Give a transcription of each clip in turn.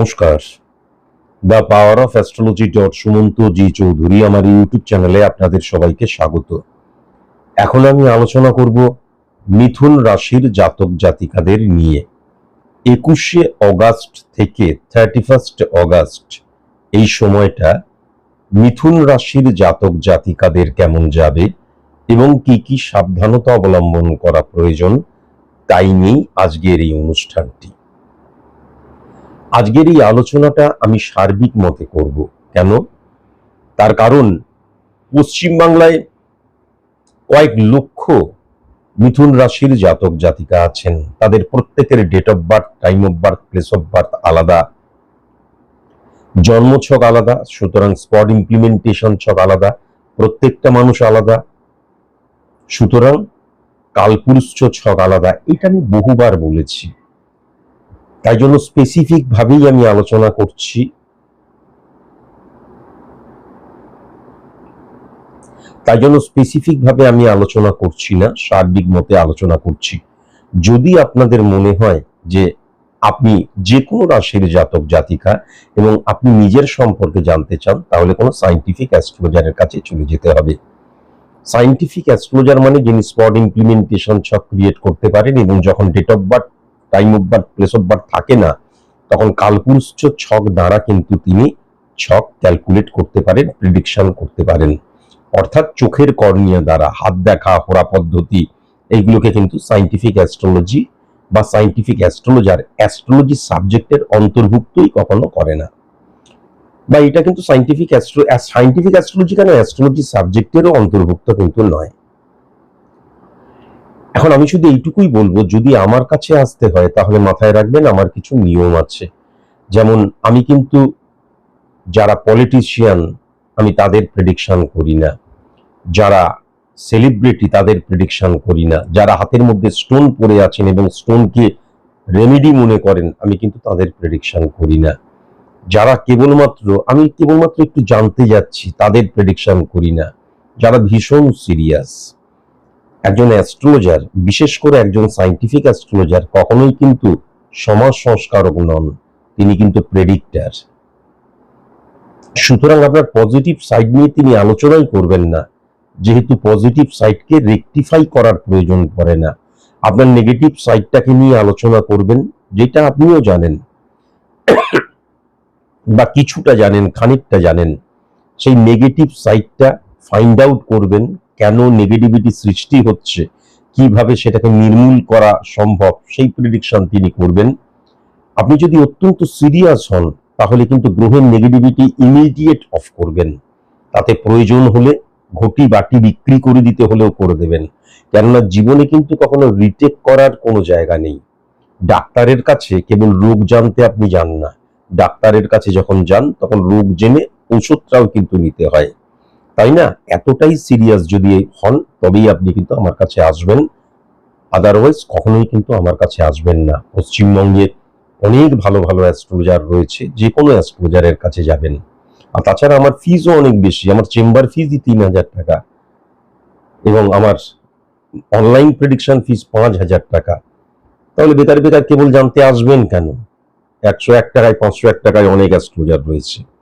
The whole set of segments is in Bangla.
নমস্কার। The power of astrology dot Sumanta ji Chowdhury আমার ইউটিউব চ্যানেলে আপনাদের সবাইকে স্বাগত। এখন আমি আলোচনা করব মিথুন রাশির জাতক জাতিকাদের নিয়ে। একুশে অগাস্ট থেকে থার্টি ফার্স্ট অগাস্ট, এই সময়টা মিথুন রাশির জাতক জাতিকাদের কেমন যাবে এবং কি কি সাবধানতা অবলম্বন করা প্রয়োজন, তাই নিয়েই আজকের এই অনুষ্ঠানটি। আজকের এই আলোচনাটা আমি সার্বিক মতে করব। কেন? তার কারণ, পশ্চিমবাংলায় কয়েক লক্ষ মিথুন রাশির জাতক জাতিকা আছেন। তাদের প্রত্যেকের date of birth time of birth place of birth আলাদা। জন্মছক আলাদা, সুতরাং স্পট ইমপ্লিমেন্টেশন ছক আলাদা, প্রত্যেকটা মানুষ আলাদা। সুতরাং কালপুরুষ ছক আলাদা, এটা আমি বহুবার বলেছি। তাই জন্য স্পেসিফিক ভাবেই আমি আলোচনা করছি। তাই জন্য স্পেসিফিক ভাবে আমি আলোচনা করছি না, সার্বিক মতে আলোচনা করছি। যদি আপনাদের মনে হয় যে আপনি যে কোনো রাশির জাতক, জাতিকা এবং আপনি নিজের সম্পর্কে জানতে চান, তাহলে কোনো সাইন্টিফিক অ্যাস্ট্রোলজারের কাছে চলে যেতে হবে। সাইন্টিফিক অ্যাস্ট্রোলজার মানে যিনি স্পট ইমপ্লিমেন্টেশন ছক ক্রিয়েট করতে পারেন এবং যখন date of birth time of birth place of birth থাকে না, তখন কালপুরুষ ছক দ্বারা কিন্তু তিনি ছক ক্যালকুলেট করতে পারেন প্রিডিকশন করতে পারেন। অর্থাৎ চোখের কর্নিয়া দ্বারা, হাত দেখা, হোরা পদ্ধতি, এইগুলোকে কিন্তু সাইন্টিফিক অ্যাস্ট্রোলজি বা সাইন্টিফিক অ্যাস্ট্রোলজার অ্যাস্ট্রোলজি সাবজেক্টের অন্তর্ভুক্তই কখনো করে না। বা এটা কিন্তু সাইন্টিফিক অ্যাস্ট্রো সাইন্টিফিক অ্যাস্ট্রোলজি কেন অ্যাস্ট্রোলজি সাবজেক্টেরও অন্তর্ভুক্ত কিন্তু নয়। এখন আমি শুধু এইটুকুই বলব, যদি আমার কাছে আসতে হয়, তাহলে মাথায় রাখবেন আমার কিছু নিয়ম আছে। যেমন আমি কিন্তু যারা পলিটিশিয়ান আমি তাদের প্রেডিকশন করি না। যারা সেলিব্রিটি তাদের প্রেডিকশন করি না। যারা হাতের মধ্যে স্টোন পড়ে আছেন এবং স্টোনকে রেমেডি মনে করেন, আমি কিন্তু তাদের প্রেডিকশন করি না। যারা কেবলমাত্র, আমি কেবলমাত্র একটু জানতে যাচ্ছি, তাদের প্রেডিকশন করি না। যারা ভীষণ সিরিয়াস একজন অ্যাস্ট্রোলজার বিশেষ করে একজন সাইন্টিফিক অ্যাস্ট্রোলজার কখনোই কিন্তু সমাজ সংস্কারক নন। তিনি কিন্তু প্রেডিক্টার সুতরাং আপনার পজিটিভ সাইড নিয়ে তিনি আলোচনাই করবেন না। যেহেতু পজিটিভ সাইডকে রেকটিফাই করার প্রয়োজন পড়ে না। আপনার নেগেটিভ সাইডটাকে নিয়ে আলোচনা করবেন, যেটা আপনিও জানেন। বা কিছুটা জানেন, খানিকটা জানেন। সেই নেগেটিভ সাইডটা ফাইন্ড আউট করবেন কেন নেগেটিভিটি সৃষ্টি হচ্ছে? কীভাবে সেটাকে নির্মূল করা সম্ভব? সেই প্রিডিকশন তিনি করবেন। আপনি যদি অত্যন্ত সিরিয়াস হন, তাহলে কিন্তু গ্রহের নেগেটিভিটি ইমিডিয়েট অফ করবেন। তাতে প্রয়োজন হলে ঘটি বাটি বিক্রি করে দিতে হলেও করে দেবেন। কেননা জীবনে কিন্তু কখনো রিটেক করার কোনো জায়গা নেই। ডাক্তারের কাছে কেবল রোগ জানতে আপনি যান না। ডাক্তারের কাছে যখন যান, তখন রোগ জেনে ওষুধটাও কিন্তু নিতে হয়। তাই না? এতটাই সিরিয়াস যদি হন, তবেই আপনি কিন্তু আমার কাছে আসবেন। আদারওয়াইজ কখনোই কিন্তু আমার কাছে আসবেন না। পশ্চিমবঙ্গে অনেক ভালো ভালো অ্যাস্ট্রোলজার রয়েছে, যে কোনো অ্যাস্ট্রোলজারের কাছে যাবেন। আর তাছাড়া আমার ফিজও অনেক বেশি। আমার চেম্বার ফিজই তিন হাজার টাকা। এবং আমার অনলাইন প্রেডিকশন ফিজ পাঁচ হাজার টাকা। তাহলে বেকার বেকার কেবল জানতে আসবেন কেন? একশো এক টাকায়, পাঁচশো এক টাকায় অনেক অ্যাস্ট্রোলজার রয়েছে।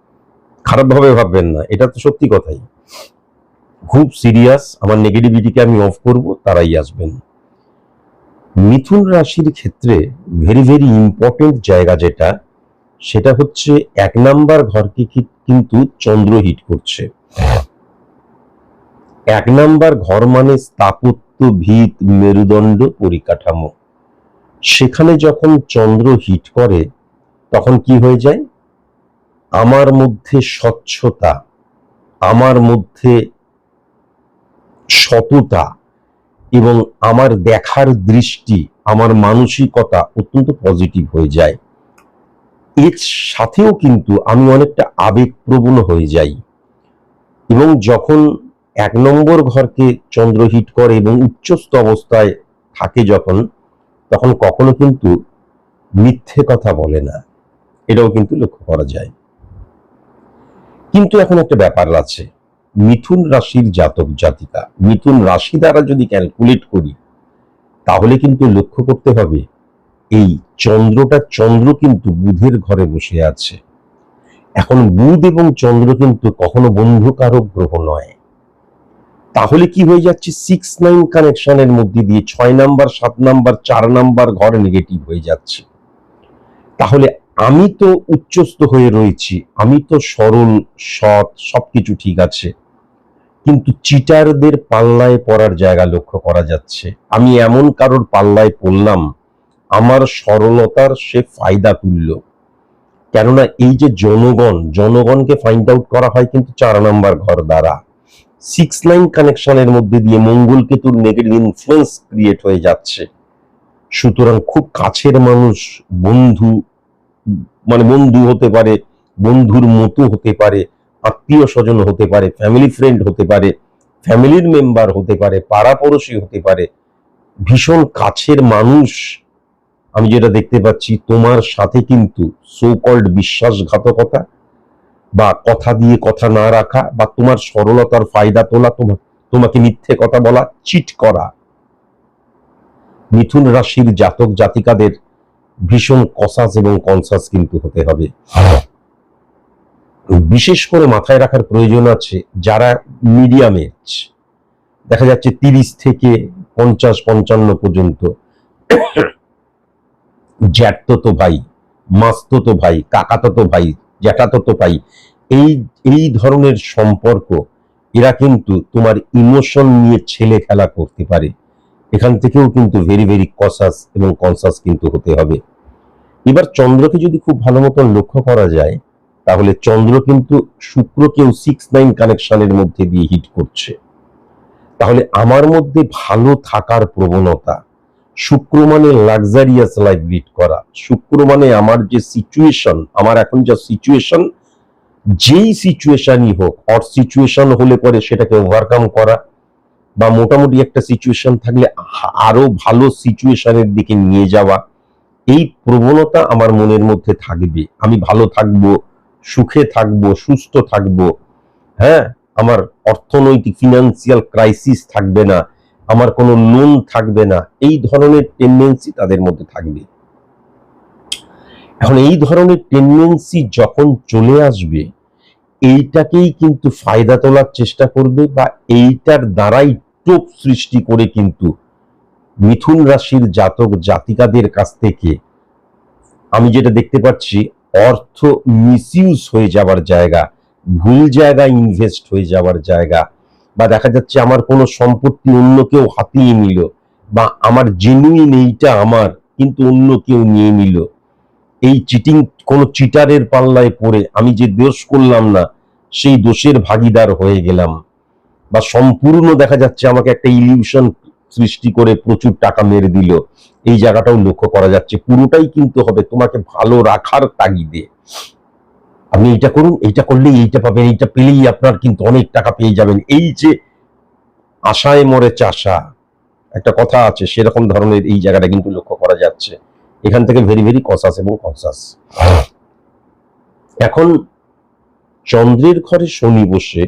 খারাপভাবে ভাববেন না, এটা তো সত্যি কথাই। খুব সিরিয়াস আমার নেগেটিভিটিকে আমি অফ করব, তারাই আসবেন। মিথুন রাশির ক্ষেত্রে ভেরি ভেরি ইম্পর্টেন্ট জায়গা যেটা, সেটা হচ্ছে এক নাম্বার ঘরকে কিন্তু চন্দ্র হিট করছে। এক নাম্বার ঘর মানে স্থাপত্য, ভিত, মেরুদণ্ড, পরিকাঠামো। সেখানে যখন চন্দ্র হিট করে, তখন কি হয়ে যায়? আমার মধ্যে স্বচ্ছতা, আমার মধ্যে সততা এবং আমার দেখার দৃষ্টি, আমার মানসিকতা অত্যন্ত পজিটিভ হয়ে যায়। এর সাথেও কিন্তু আমি অনেকটা আবেগপ্রবণ হয়ে যাই এবং যখন এক নম্বর ঘরকে চন্দ্র হিট করে এবং উচ্চস্থ অবস্থায় থাকে যখন, তখন কখনো কিন্তু মিথ্যে কথা বলে না। এটাও কিন্তু লক্ষ্য করা যায়। কিন্তু এখন একটা ব্যাপার আছে। মিথুন রাশির জাতক জাতিকা, মিথুন রাশি দ্বারা যদি ক্যালকুলেট করি, তাহলে কিন্তু লক্ষ্য করতে হবে, এই চন্দ্রটা চন্দ্র কিন্তু বুধের ঘরে বসে আছে। এখন বুধ এবং চন্দ্র কিন্তু কখনো বন্ধুকারক গ্রহ নয়। তাহলে কি হয়ে যাচ্ছে? সিক্স নাইন কানেকশনের মধ্যে দিয়ে ছয় নাম্বার, সাত নাম্বার, চার নাম্বার ঘর নেগেটিভ হয়ে যাচ্ছে। তাহলে আমি তো উচ্চস্থ হয়ে রয়েছি, আমি তো সরল, সৎ, সবকিছু ঠিক আছে। কিন্তু চিটারদের পাল্লায় পড়ার জায়গা লক্ষ্য করা যাচ্ছে। আমি এমন কারোর পাল্লায় পড়লাম, আমার সরলতার সে ফায়দা তুলল। কেননা এই যে জনগণ, জনগণকে ফাইন্ড আউট করা হয় কিন্তু চার নাম্বার ঘর দ্বারা। সিক্স লাইন কানেকশনের মধ্যে দিয়ে মঙ্গল কেতুর নেগেটিভ ইনফ্লুয়েন্স ক্রিয়েট হয়ে যাচ্ছে। সুতরাং খুব কাছের মানুষ, বন্ধু মানে বন্ধু হতে পারে, বন্ধুর মতো হতে পারে, আত্মীয় স্বজন হতে পারে ফ্যামিলি ফ্রেন্ড হতে পারে ফ্যামিলির মেম্বার হতে পারে, পাড়াপড়শি হতে পারে, ভীষণ কাছের মানুষ। আমি যেটা দেখতে পাচ্ছি, তোমার সাথে কিন্তু সো কল্ড বিশ্বাসঘাতকতা বা কথা দিয়ে কথা না রাখা বা তোমার সরলতার ফায়দা তোলা তোমার তোমাকে মিথ্যে কথা বলা চিট করা। মিথুন রাশির জাতক জাতিকাদের ভীষণ কসাস এবং কনসাস কিন্তু হতে হবে। বিশেষ করে মাথায় রাখার প্রয়োজন আছে যারা মিডিয়াম এজ দেখা যাচ্ছে তিরিশ থেকে পঞ্চাশ, পঞ্চান্ন পর্যন্ত। জ্যাঠতো ভাই, মাস্ততো ভাই, কাকাততো ভাই, জ্যাঠাততো ভাই, এই এই ধরনের সম্পর্ক, এরা কিন্তু তোমার ইমোশন নিয়ে ছেলে খেলা করতে পারে। এখান থেকেও কিন্তু ভেরি ভেরি কসাস এবং কনসাস কিন্তু হতে হবে। এবার চন্দ্রকে যদি খুব ভালো মতন লক্ষ্য করা যায়, তাহলে চন্দ্র কিন্তু শুক্রকেও সিক্স নাইন কানেকশনের মধ্যে দিয়ে হিট করছে। তাহলে আমার মধ্যে ভালো থাকার প্রবণতা, শুক্র মানে লাক্সারিয়াস লাইফ লিড করা, শুক্র মানে আমার যে সিচুয়েশন আমার এখন যা সিচুয়েশন যেই সিচুয়েশনই হোক অর সিচুয়েশন হলে পরে সেটাকে ওভারকাম করা, বা মোটামুটি একটা সিচুয়েশন থাকলে আরও ভালো সিচুয়েশনের দিকে নিয়ে যাওয়া এই প্রবণতা আমার মনের মধ্যে থাকবে। আমি ভালো থাকব, সুখে থাকব, সুস্থ থাকব। হ্যাঁ আমার অর্থনৈতিক ফিনান্সিয়াল ক্রাইসিস থাকবে না, আমার কোনো লোন থাকবে না, এই ধরনের টেন্ডেন্সি তাদের মধ্যে থাকবে। এখন এই ধরনের টেন্ডেন্সি যখন চলে আসবে, এইটাকেই কিন্তু ফায়দা তোলার চেষ্টা করবে বা এইটার দ্বারাই টোপ সৃষ্টি করে কিন্তু মিথুন রাশির জাতক জাতিকাদের কাছ থেকে আমি যেটা দেখতে পাচ্ছি, অর্থ মিসইউজ হয়ে যাওয়ার জায়গা, ভুল জায়গায় ইনভেস্ট হয়ে যাওয়ার জায়গা, বা দেখা যাচ্ছে আমার কোনো সম্পত্তি অন্য কেউ হাতিয়ে নিল, বা আমার জেনুইন এইটা আমার, কিন্তু অন্য কেউ নিয়ে নিল। এই চিটিং কোনো চিটারের পাল্লায় পড়ে আমি যে দোষ করলাম না, সেই দোষের ভাগিদার হয়ে গেলাম। বা সম্পূর্ণ দেখা যাচ্ছে আমাকে একটা ইলিউশন সৃষ্টি করে প্রচুর টাকা মেরে দিল। এই জায়গাটাও লক্ষ্য করা যাচ্ছে। পুরোটাই কিন্তু হবে তোমাকে ভালো রাখার তাগিদে। আপনি এইটা করুন, এইটা করলেই এইটা পাবেন, এইটা পেলেই আপনার কিন্তু অনেক টাকা পেয়ে যাবেন। এই যে আশায় মরে চাষা, একটা কথা আছে, সেরকম ধরনের এই জায়গাটা কিন্তু লক্ষ্য করা যাচ্ছে। এখান থেকে ভেরি ভেরি কসাস এবং কসাস। এখন চন্দ্রের ঘরে শনি বসে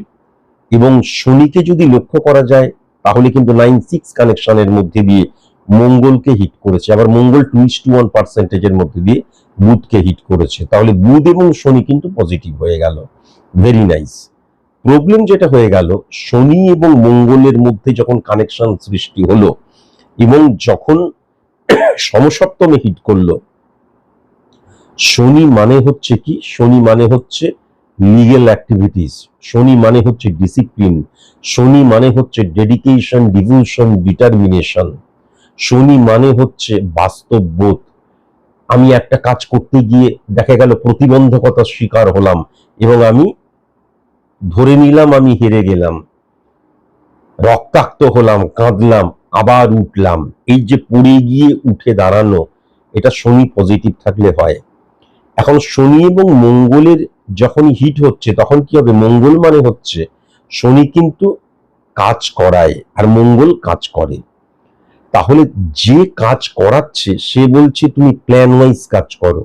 এবং শনিকে যদি লক্ষ্য করা যায় তাহলে কিন্তু নাইন সিক্স কানেকশনের মধ্যে দিয়ে মঙ্গলকে হিট করেছে। আবার মঙ্গল টুইস টু ওয়ান পার্সেন্টেজের মধ্যে দিয়ে বুধকে হিট করেছে। তাহলে বুধ এবং শনি কিন্তু পজিটিভ হয়ে গেল। ভেরি নাইস প্রবলেম যেটা হয়ে গেল, শনি এবং মঙ্গলের মধ্যে যখন কানেকশন সৃষ্টি হলো এবং যখন সমসপ্তমে হিট করল, শনি মানে হচ্ছে কি? শনি মানে হচ্ছে লিগেল অ্যাক্টিভিটিস শনি মানে হচ্ছে ডিসিপ্লিন শনি মানে হচ্ছে ডেডিকেশন ডিভোশন ডিটারমিনেশন শনি মানে হচ্ছে বাস্তববোধ আমি একটা কাজ করতে গিয়ে দেখা গেল প্রতিবন্ধকতার শিকার হলাম এবং আমি ধরে নিলাম আমি হেরে গেলাম, রক্তাক্ত হলাম, কাঁদলাম, আবার উঠলাম, এই যে পড়ে গিয়ে উঠে দাঁড়ানো, এটা শনি পজিটিভ থাকলে হয়। এখন শনি এবং মঙ্গলের যখন হিট হচ্ছে, তখন কি হবে? মঙ্গল মানে হচ্ছে শনি কিন্তু কাজ করায় আর মঙ্গল কাজ করে। তাহলে যে কাজ করাচ্ছে, সে বলছে তুমি প্ল্যান ওয়াইজ কাজ করো।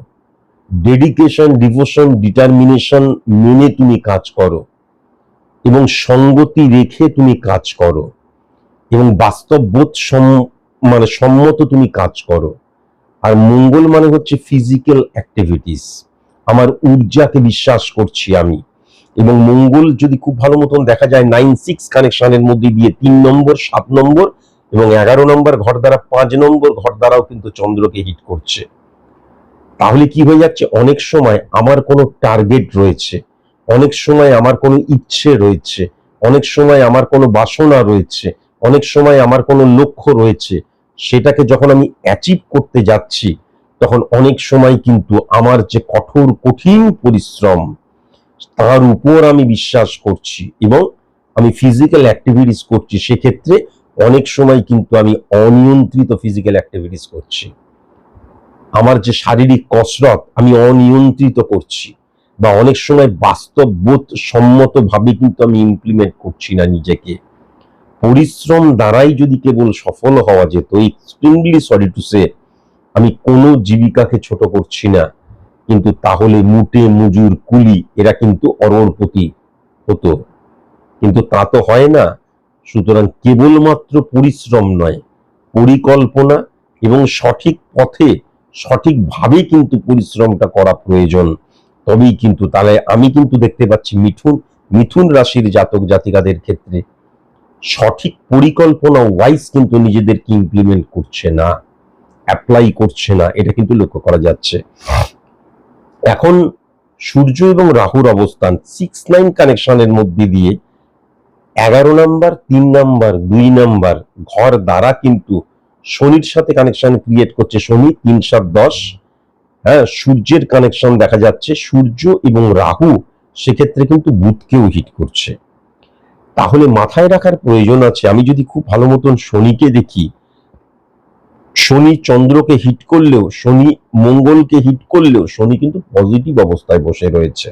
ডেডিকেশন ডিভোশন ডিটারমিনেশন মেনে তুমি কাজ করো। এবং সঙ্গতি রেখে তুমি কাজ করো। এবং বাস্তববোধ সম মানে সম্মত তুমি কাজ করো। আর মঙ্গল মানে হচ্ছে ফিজিক্যাল অ্যাক্টিভিটিস আমার ঊর্জাকে বিশ্বাস করছি আমি। এবং মঙ্গল যদি খুব ভালো মতন দেখা যায় নাইন সিক্স কানেকশনের মধ্যে দিয়ে তিন নম্বর, সাত নম্বর এবং এগারো নম্বর ঘর দ্বারা পাঁচ নম্বর ঘর দ্বারাও কিন্তু চন্দ্রকে হিট করছে। তাহলে কি হয়ে যাচ্ছে? অনেক সময় আমার কোনো টার্গেট রয়েছে, অনেক সময় আমার কোনো ইচ্ছে রয়েছে, অনেক সময় আমার কোনো বাসনা রয়েছে, অনেক সময় আমার কোনো লক্ষ্য রয়েছে, সেটাকে যখন আমি অ্যাচিভ করতে যাচ্ছি তখন অনেক সময় কিন্তু আমার যে কঠোর, কঠিন পরিশ্রম, তার উপর আমি বিশ্বাস করছি এবং আমি ফিজিক্যাল অ্যাক্টিভিটিস করছি। সেক্ষেত্রে অনেক সময় কিন্তু আমি অনিয়ন্ত্রিত ফিজিক্যাল অ্যাক্টিভিটিস করছি। আমার যে শারীরিক কসরত আমি অনিয়ন্ত্রিত করছি বা অনেক সময় বাস্তব বাস্তববোধ সম্মতভাবে কিন্তু আমি ইমপ্লিমেন্ট করছি না নিজেকে। পরিশ্রম দ্বারাই যদি কেবল সফল হওয়া যেত এক্সট্রিমলি সরি টু সে আমি কোনো জীবিকাকে ছোট করছি না, কিন্তু তাহলে মুটে মুজুর কুলি এরা কিন্তু অরোরপতি হতো। কিন্তু তা তো হয় না, সুতরাং কেবলমাত্র পরিশ্রম নয়, পরিকল্পনা এবং সঠিক পথে সঠিকভাবে কিন্তু পরিশ্রমটা করা প্রয়োজন। তবেই কিন্তু তাহলে আমি কিন্তু দেখতে পাচ্ছি মিথুন মিথুন রাশির জাতক জাতিকাদের ক্ষেত্রে সঠিক পরিকল্পনা ওয়াইজ কিন্তু নিজেদেরকে ইমপ্লিমেন্ট করছে না। অ্যাপ্লাই করছে না, এটা কিন্তু লক্ষ্য করা যাচ্ছে। এখন সূর্য এবং রাহুর অবস্থান সিক্স নাইন কানেকশনের মধ্যে দিয়ে এগারো নাম্বার, তিন নাম্বার, দুই নাম্বার ঘর দ্বারা কিন্তু শনির সাথে কানেকশন ক্রিয়েট করছে। শনি তিন, সাত, দশ হ্যাঁ সূর্যের কানেকশন দেখা যাচ্ছে। সূর্য এবং রাহু সেক্ষেত্রে কিন্তু বুধকেও হিট করছে। তাহলে মাথায় রাখার প্রয়োজন আছে। আমি যদি খুব ভালো মতন শনিকে দেখি শনি চন্দ্রকে হিট করলেও, শনি মঙ্গলকে হিট করলেও, শনি কিন্তু পজিটিভ অবস্থায় বসে রয়েছে।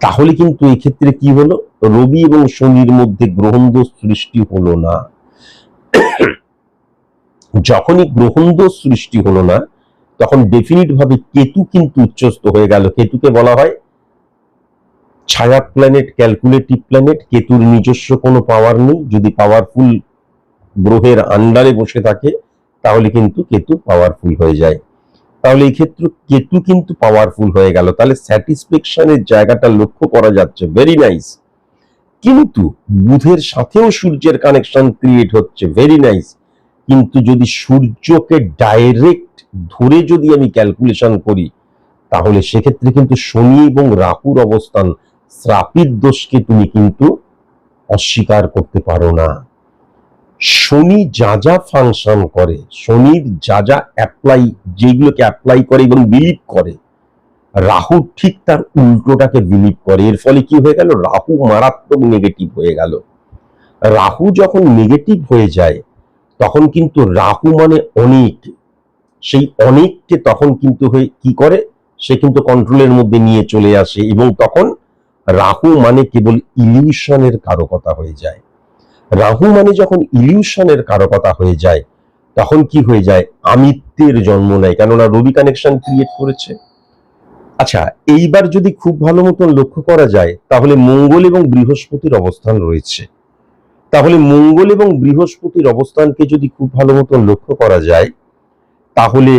তাহলে কিন্তু এক্ষেত্রে কি হলো? রবি এবং শনির মধ্যে গ্রহণদোষ সৃষ্টি হলো না। যখনই গ্রহণদোষ সৃষ্টি হলো না, তখন ডেফিনিট ভাবে কেতু কিন্তু উচ্চস্ত হয়ে গেল। কেতুকে বলা হয় ছায়া প্ল্যানেট ক্যালকুলেটিভ প্ল্যানেট কেতুর নিজস্ব কোনো পাওয়ার নেই। যদি পাওয়ারফুল গ্রহের আন্ডারে বসে থাকে, তাহলে কিন্তু কেতু পাওয়ারফুল হয়ে যায়। তাহলে এই ক্ষেত্রে কেতু কিন্তু পাওয়ারফুল হয়ে গেল। তাহলে স্যাটিসফ্যাকশনের জায়গাটা লক্ষ্য করা যাচ্ছে। ভেরি নাইস কিন্তু বুধের সাথেও সূর্যের কানেকশন ক্রিয়েট হচ্ছে। ভেরি নাইস কিন্তু যদি সূর্যকে ডাইরেক্ট ধরে যদি আমি ক্যালকুলেশন করি, তাহলে সেক্ষেত্রে কিন্তু শনি এবং রাহুর অবস্থান, শ্রাপিত দোষকে তুমি কিন্তু অস্বীকার করতে পারো না। শনি যা যা ফাংশন করে, শনির যা যা অ্যাপ্লাই যেগুলোকে অ্যাপ্লাই করে এবং বিলিভ করে, রাহু ঠিক তার উল্টোটাকে বিলিভ করে। এর ফলে কি হয়ে গেল? রাহু মারাত্মক নেগেটিভ হয়ে গেল। রাহু যখন নেগেটিভ হয়ে যায়, তখন কিন্তু রাহু মানে অনেক। সেই অনেককে তখন কিন্তু হয়ে কি করে? সে কিন্তু কন্ট্রোলের মধ্যে নিয়ে চলে আসে এবং তখন রাহু মানে কেবল ইলিউশনের কারকতা হয়ে যায়। রাহু মানে যখন ইলিউশনের কারকতা হয়ে যায়, তখন কি হয়ে যায়? আমিত্বের জন্ম নেয়। কেননা রবি কানেকশন ক্রিয়েট করেছে। আচ্ছা এইবার যদি খুব ভালো মতন লক্ষ্য করা যায়, তাহলে মঙ্গল এবং বৃহস্পতির অবস্থান রয়েছে। তাহলে মঙ্গল এবং বৃহস্পতির অবস্থানকে যদি খুব ভালো মতন লক্ষ্য করা যায়, তাহলে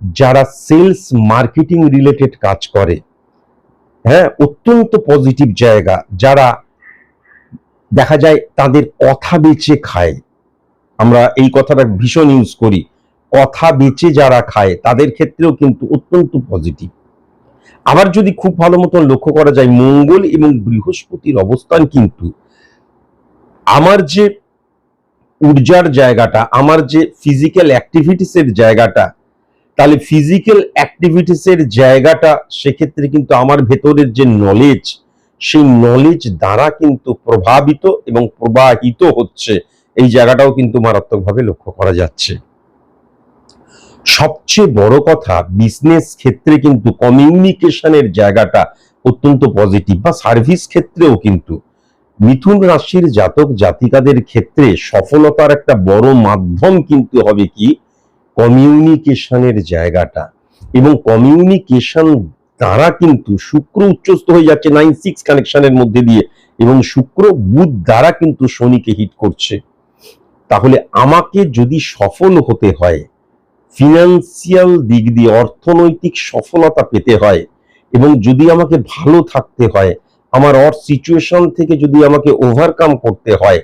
যারা সেলস মার্কেটিং রিলেটেড কাজ করে হ্যাঁ অত্যন্ত পজিটিভ জায়গা, যারা দেখা যায় তাদের কথা বেচে খায়। আমরা এই কথাটা ভীষণ ইউজ করি। কথা বেচে যারা খায়, তাদের ক্ষেত্রেও কিন্তু অত্যন্ত পজিটিভ আবার যদি খুব ভালো মতন লক্ষ্য করা যায়, মঙ্গল এবং বৃহস্পতির অবস্থান কিন্তু আমার যে ঊর্জার জায়গাটা, আমার যে ফিজিক্যাল অ্যাক্টিভিটিসের জায়গাটা, তাহলে ফিজিক্যাল অ্যাক্টিভিটিসের জায়গাটা সেক্ষেত্রে কিন্তু আমার ভেতরের যে নলেজ সেই নলেজ দ্বারা কিন্তু প্রভাবিত এবং প্রবাহিত হচ্ছে। এই জায়গাটাও কিন্তু মারাত্মকভাবে লক্ষ্য করা যাচ্ছে। সবচেয়ে বড় কথা বিজনেস ক্ষেত্রে কিন্তু কমিউনিকেশনের জায়গাটা অত্যন্ত পজিটিভ বা সার্ভিস ক্ষেত্রেও কিন্তু। মিথুন রাশির জাতক জাতিকাদের ক্ষেত্রে সফলতার একটা বড় মাধ্যম কিন্তু হবে কি? কমিউনিকেশনের জায়গাটা। এবং কমিউনিকেশন দ্বারা কিন্তু শুক্র উচ্চস্থ হয়ে যাচ্ছে নাইন সিক্স কানেকশনের মধ্যে দিয়ে এবং শুক্র বুধ দ্বারা কিন্তু শনিকে হিট করছে। তাহলে আমাকে যদি সফল হতে হয় ফিনান্সিয়াল দিক দিয়ে, অর্থনৈতিক সফলতা পেতে হয় এবং যদি আমাকে ভালো থাকতে হয়, আমার অর সিচুয়েশন থেকে যদি আমাকে ওভারকাম করতে হয়,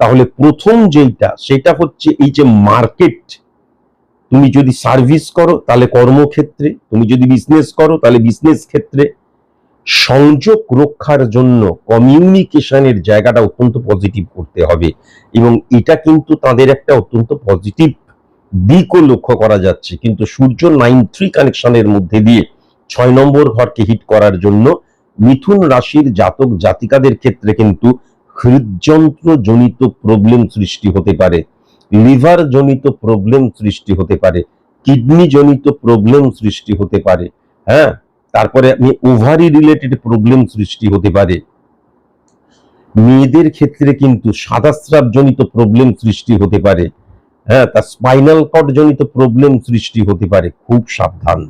তাহলে প্রথম যেইটা, সেটা হচ্ছে এই যে মার্কেট তুমি যদি সার্ভিস করো, তাহলে কর্মক্ষেত্রে, তুমি যদি বিজনেস করো, তাহলে বিজনেস ক্ষেত্রে। সংযোগ রক্ষার জন্য কমিউনিকেশনের জায়গাটা অত্যন্ত পজিটিভ করতে হবে। এবং এটা কিন্তু তাদের একটা অত্যন্ত পজিটিভ দিকও লক্ষ্য করা যাচ্ছে। কিন্তু সূর্য নাইন থ্রি কানেকশনের মধ্যে দিয়ে ছয় নম্বর ঘরকে হিট করার জন্য মিথুন রাশির জাতক জাতিকাদের ক্ষেত্রে কিন্তু হৃদযন্ত্র জনিত প্রবলেম সৃষ্টি হতে পারে। লিভার জনিত প্রবলেম সৃষ্টি হতে পারে, কিডনি জনিত প্রবলেম সৃষ্টি হতে পারে হ্যাঁ? তারপরে আমি ওভারি রিলেটেড প্রবলেম সৃষ্টি হতে পারে। মেয়েদের ক্ষেত্রে কিন্তু সাদাস্রাব জনিত প্রবলেম সৃষ্টি হতে পারে হ্যাঁ? তার স্পাইনাল কর্ড জনিত প্রবলেম সৃষ্টি হতে পারে, খুব সাবধান।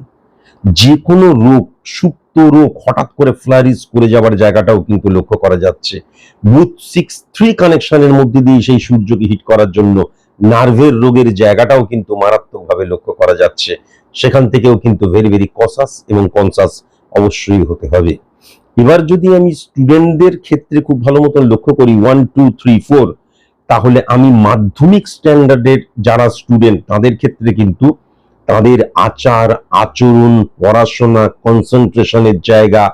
যে কোনো রোগ, সুপ্ত রোগ হঠাৎ করে ফ্লারিস করে যাওয়ার জায়গাটাও কিন্তু লক্ষ্য করা যাচ্ছে। বুথ সিক্স থ্রি কানেকশনের মধ্যে দিয়ে সেই সূর্যকে হিট করার জন্য নার্ভের রোগের জায়গাটাও কিন্তু মারাত্মকভাবে লক্ষ্য করা যাচ্ছে। সেখান থেকেও কিন্তু ভেরি ভেরি কসাস এবং কনসাস অবশ্যই হতে হবে। এবার যদি আমি স্টুডেন্টদের ক্ষেত্রে খুব ভালো মতন লক্ষ্য করি ওয়ান টু থ্রি ফোর তাহলে আমি মাধ্যমিক স্ট্যান্ডার্ডের যারা স্টুডেন্ট, তাদের ক্ষেত্রে কিন্তু তাদের আচার, আচরণ, পড়াশোনা, কনসেন্ট্রেশনের জায়গা,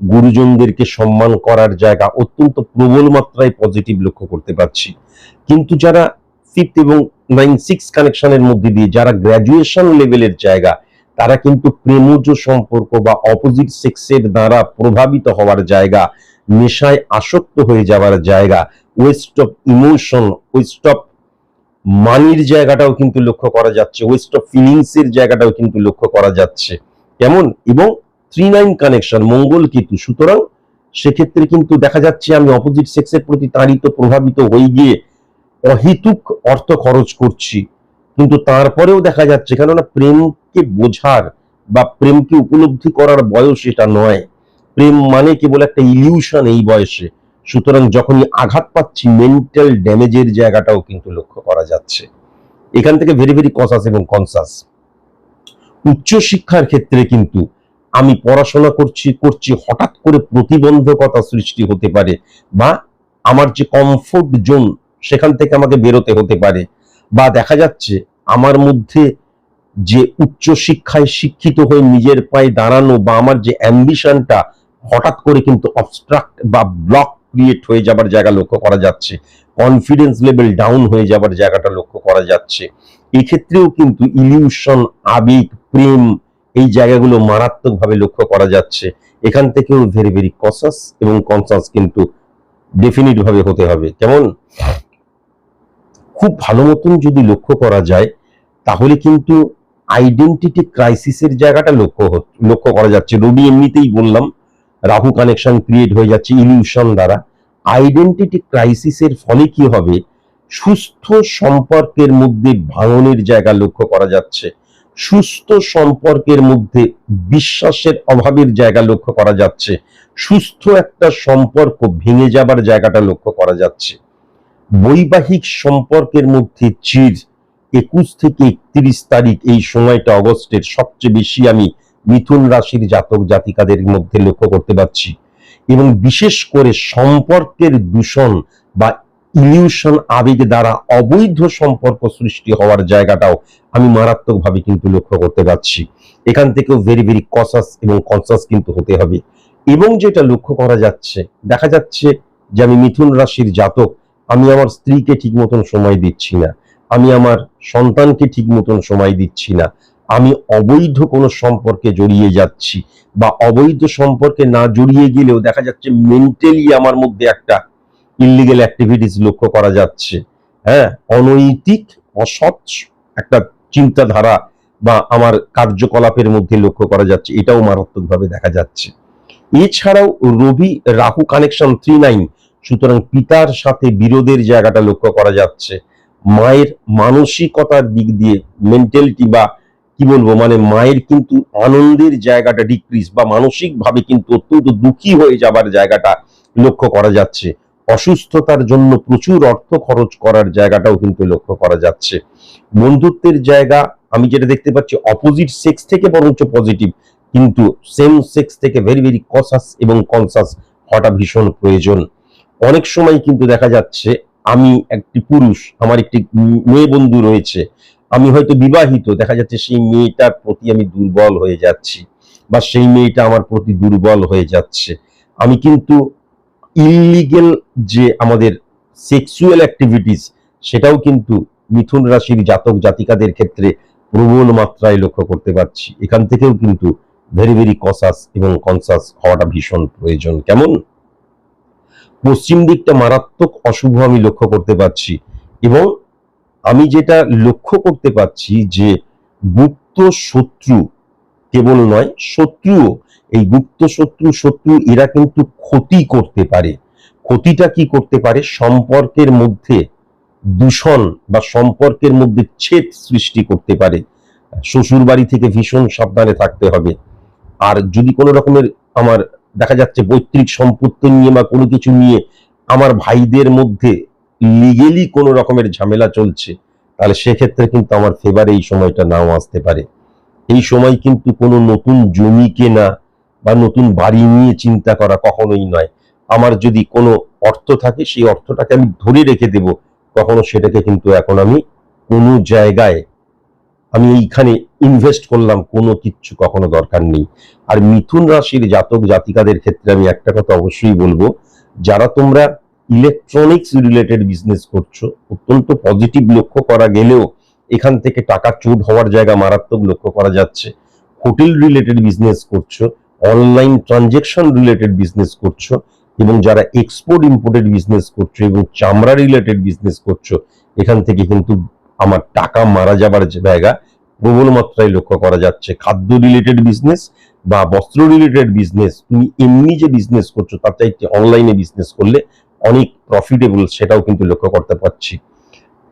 গুরুজনদেরকে সম্মান করার জায়গা অত্যন্ত প্রবল মাত্রায় পজিটিভ লক্ষ্য করতে পারছি। কিন্তু যারা ফিফথ এবং নাইন সিক্স কানেকশনের মধ্যে দিয়ে যারা গ্র্যাজুয়েশন লেভেলের জায়গা, তারা কিন্তু প্রেমজ সম্পর্ক বা অপোজিট সেক্সের দ্বারা প্রভাবিত হওয়ার জায়গা, নেশায় আসক্ত হয়ে যাওয়ার জায়গা waste of emotion waste of মানির জায়গাটাও কিন্তু লক্ষ্য করা যাচ্ছে ওয়েস্ট অফ ফিলিংস এর জায়গাটাও কিন্তু লক্ষ্য করা যাচ্ছে। কেমন? এবং three nine connection Mangal Ketu. সুতরাং সেক্ষেত্রে কিন্তু দেখা যাচ্ছে আমি অপোজিট সেক্সের প্রতি তাড়িত প্রভাবিত হয়ে গিয়ে অহেতুক অর্থ খরচ করছি। কিন্তু তারপরেও দেখা যাচ্ছে, কেননা প্রেমকে বোঝার বা প্রেমকে উপলব্ধি করার বয়স এটা নয়। প্রেম মানে কেবল একটা ইলিউশন এই বয়সে। সুতরাং যখনই আঘাত পাচ্ছি মেন্টাল ড্যামেজের জায়গাটাও কিন্তু লক্ষ্য করা যাচ্ছে। এখান থেকে ভেরি ভেরি কনসাস এবং কনসাস উচ্চ শিক্ষার ক্ষেত্রে কিন্তু আমি পড়াশোনা করছি করছি, হঠাৎ করে প্রতিবন্ধকতা সৃষ্টি হতে পারে বা আমার যে কমফোর্ট জোন সেখান থেকে আমাকে বেরোতে হতে পারে। বা দেখা যাচ্ছে আমার মধ্যে যে উচ্চ শিক্ষায় শিক্ষিত হয়ে নিজের পায়ে দাঁড়ানো বা আমার যে অ্যাম্বিশনটা হঠাৎ করে কিন্তু অবস্ট্রাক্ট বা ব্লক ক্রিয়েট হয়ে যাবার জায়গা লক্ষ্য করা যাচ্ছে। কনফিডেন্স লেভেল ডাউন হয়ে যাবার জায়গাটা লক্ষ্য করা যাচ্ছে। এক্ষেত্রেও কিন্তু ইলিউশন আবেগ, প্রেম এই জায়গাগুলো মারাত্মকভাবে লক্ষ্য করা যাচ্ছে। এখান থেকেও ভেরি ভেরি কসাস এবং কনসাস কিন্তু ডেফিনিট ভাবে হতে হবে। কেমন? খুব ভালো মতন যদি লক্ষ্য করা যায়, তাহলে কিন্তু আইডেন্টিটি ক্রাইসিসের জায়গাটা লক্ষ্য লক্ষ্য করা যাচ্ছে। রবি এমনিতেই বললাম, রাহু কানেকশন ক্রিয়েট হয়ে যাচ্ছে ইলিউশন দ্বারা। আইডেন্টিটি ক্রাইসিসের ফলে কি হবে? সুস্থ সম্পর্কের মধ্যে ভাঙনের জায়গা লক্ষ্য করা যাচ্ছে। সুস্থ সম্পর্কের মধ্যে বিশ্বাসের অভাবের জায়গা লক্ষ্য করা যাচ্ছে। সুস্থ একটা সম্পর্ক ভেঙে যাবার জায়গাটা লক্ষ্য করা যাচ্ছে। বৈবাহিক সম্পর্কের মধ্যে চির। একুশ থেকে একত্রিশ তারিখ এই সময়টা অগস্টের সবচেয়ে বেশি আমি মিথুন রাশির জাতক জাতিকাদের মধ্যে লক্ষ্য করতে পারছি। এবং বিশেষ করে সম্পর্কের দূষণ বা ইলিউশন আবেগ দ্বারা অবৈধ সম্পর্ক সৃষ্টি হওয়ার জায়গাটাও আমি মারাত্মকভাবে কিন্তু লক্ষ্য করতে পারছি। এখান থেকেও ভেরি ভেরি কসাস এবং কনসাস কিন্তু হতে হবে। এবং যেটা লক্ষ্য করা যাচ্ছে, দেখা যাচ্ছে যে আমি মিথুন রাশির জাতক আমি আমার স্ত্রীকে ঠিক মতন সময় দিচ্ছি না। আমি আমার সন্তানকে ঠিক মতন সময় দিচ্ছি না। আমি অবৈধ কোনো সম্পর্কে জড়িয়ে যাচ্ছি বা অবৈধ সম্পর্কে না জড়িয়ে গেলেও দেখা যাচ্ছে মেন্টালি আমার মধ্যে একটা ইলিগেল অ্যাক্টিভিটিস লক্ষ্য করা যাচ্ছে। হ্যাঁ অনৈতিক, অসৎ একটা চিন্তাধারা বা আমার কার্যকলাপের মধ্যে লক্ষ্য করা যাচ্ছে, এটাও মারাত্মকভাবে দেখা যাচ্ছে। এছাড়াও Ravi, Rahu connection three nine সুতরাং পিতার সাথে বিরোধের জায়গাটা লক্ষ্য করা যাচ্ছে। মায়ের মানসিকতার দিক দিয়ে মেন্টালিটি বা কি বলব মানে মায়ের কিন্তু আনন্দের জায়গাটা ডিক্রিজ বা মানসিক ভাবে কিন্তু অত্যন্ত দুঃখী হয়ে যাবার জায়গাটা লক্ষ্য করা যাচ্ছে। অসুস্থতার জন্য প্রচুর অর্থ খরচ করার জায়গাটাও কিন্তু লক্ষ্য করা যাচ্ছে। বন্ধুত্বের জায়গা, আমি যেটা দেখতে পাচ্ছি অপোজিট সেক্স থেকে বরঞ্চ পজিটিভ কিন্তু সেম সেক্স থেকে ভেরি ভেরি কসাস এবং কনসাস হওয়াটা ভীষণ প্রয়োজন। অনেক সময় কিন্তু দেখা যাচ্ছে আমি একটি পুরুষ, আমার একটি মেয়ে বন্ধু রয়েছে, আমি হয়তো বিবাহিত, দেখা যাচ্ছে সেই মেয়েটার প্রতি আমি দুর্বল হয়ে যাচ্ছি বা সেই মেয়েটা আমার প্রতি দুর্বল হয়ে যাচ্ছে। আমি কিন্তু ইলিগেল যে আমাদের সেক্সুয়াল অ্যাক্টিভিটিস সেটাও কিন্তু মিথুন রাশির জাতক জাতিকাদের ক্ষেত্রে প্রবল মাত্রায় লক্ষ্য করতে পারছি। এখান থেকেও কিন্তু ভেরি ভেরি কসাস এবং কনসাস হওয়াটা ভীষণ প্রয়োজন। কেমন? পশ্চিম দিকটা মারাত্মক অশুভ আমি লক্ষ্য করতে পারছি। এবং আমি যেটা লক্ষ্য করতে পারছি যে গুপ্ত শত্রু কেবল নয়, শত্রুও, এই গুপ্ত শত্রু শত্রু এরা কিন্তু ক্ষতি করতে পারে। ক্ষতিটা কি করতে পারে? সম্পর্কের মধ্যে দূষণ বা সম্পর্কের মধ্যে ছেদ সৃষ্টি করতে পারে। শ্বশুর বাড়ি থেকে ভীষণ সাবধানে থাকতে হবে। আর যদি কোনো রকমের আমার দেখা যাচ্ছে পৈতৃক সম্পত্তি নিয়ে বা কোনো কিছু নিয়ে আমার ভাইদের মধ্যে লিগেলি কোনো রকমের ঝামেলা চলছে, তাহলে সেক্ষেত্রে কিন্তু আমার ফেভারে এই সময়টা নাও আসতে পারে। এই সময় কিন্তু কোনো নতুন জমি কেনা বা নতুন বাড়ি নিয়ে চিন্তা করা কখনোই নয়। আমার যদি কোনো অর্থ থাকে, সেই অর্থটাকে আমি ধরে রেখে দেব, কখনো সেটাকে কিন্তু এখন আমি কোনো জায়গায় আমি এইখানে ইনভেস্ট করলাম, কোনো কিচ্ছু কখনো দরকার নেই। আর মিথুন রাশির জাতক জাতিকাদের ক্ষেত্রে আমি একটা কথা অবশ্যই বলব, যারা তোমরা ইলেকট্রনিক্স রিলেটেড বিজনেস করছ, অত্যন্ত পজিটিভ লক্ষ্য করা গেলেও এখান থেকে টাকা চুট হওয়ার জায়গা মারাত্মক লক্ষ্য করা যাচ্ছে। হোটেল রিলেটেড বিজনেস করছ অনলাইন ট্রানজেকশন রিলেটেড বিজনেস করছ এবং যারা এক্সপোর্ট ইম্পোর্টেড বিজনেস করছ এবং চামড়া রিলেটেড বিজনেস করছ, এখান থেকে কিন্তু আমার টাকা মারা যাবার জায়গা, প্রবল মাত্রায় লক্ষ্য করা যাচ্ছে। খাদ্য রিলেটেড বিজনেস বা বস্ত্র রিলেটেড বিজনেস তুমি এমনি যে বিজনেস করছ, তার চাইতে অনলাইনে বিজনেস করলে অনেক প্রফিটেবল সেটাও কিন্তু লক্ষ্য করতে পারছি।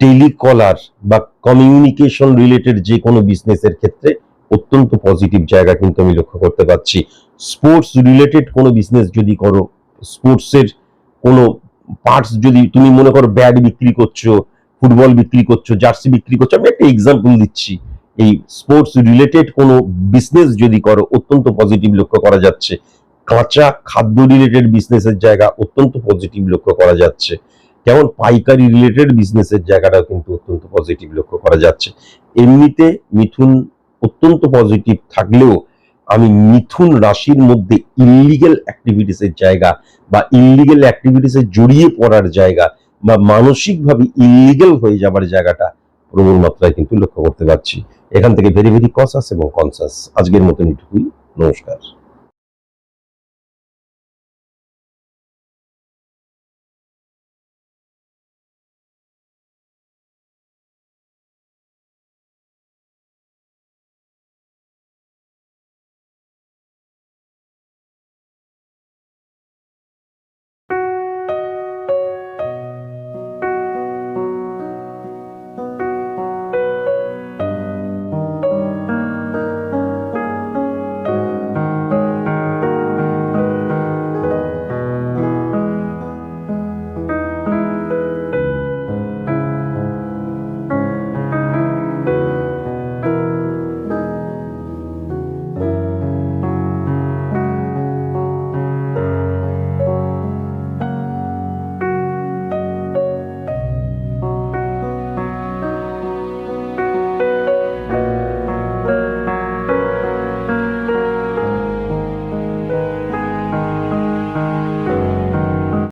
টেলিকলার বা কমিউনিকেশন রিলেটেড যে কোনো বিজনেসের ক্ষেত্রে অত্যন্ত পজিটিভ জায়গা কিন্তু আমি লক্ষ্য করতে পারছি। স্পোর্টস রিলেটেড কোনো বিজনেস যদি করো স্পোর্টসের কোনো পার্টস যদি তুমি মনে করো ব্যাট বিক্রি করছ ফুটবল বিক্রি করছ, জার্সি বিক্রি করছ, আমি একটা এক্সাম্পল দিচ্ছি। এই স্পোর্টস রিলেটেড কোনো বিজনেস যদি করো, অত্যন্ত পজিটিভ লক্ষ্য করা যাচ্ছে। কাঁচা খাদ্য রিলেটেড বিজনেসের জায়গা অত্যন্ত পজিটিভ লক্ষ্য করা যাচ্ছে। যেমন পাইকারি রিলেটেড বিজনেসের জায়গাটাও কিন্তু অত্যন্ত পজিটিভ লক্ষ্য করা যাচ্ছে। এমনিতে মিথুন অত্যন্ত পজিটিভ থাকলেও আমি মিথুন রাশির মধ্যে ইলিগেল অ্যাক্টিভিটিসের জায়গা বা ইলিগেল অ্যাক্টিভিটিসে জড়িয়ে পড়ার জায়গা বা মানসিকভাবে ইলিগেল হয়ে যাবার জায়গাটা প্রবল মাত্রায় কিন্তু লক্ষ্য করতে পারছি। এখান থেকে ভেরি ভেরি কসাস এবং কনসাস আজকের মতন এটুকুই। নমস্কার।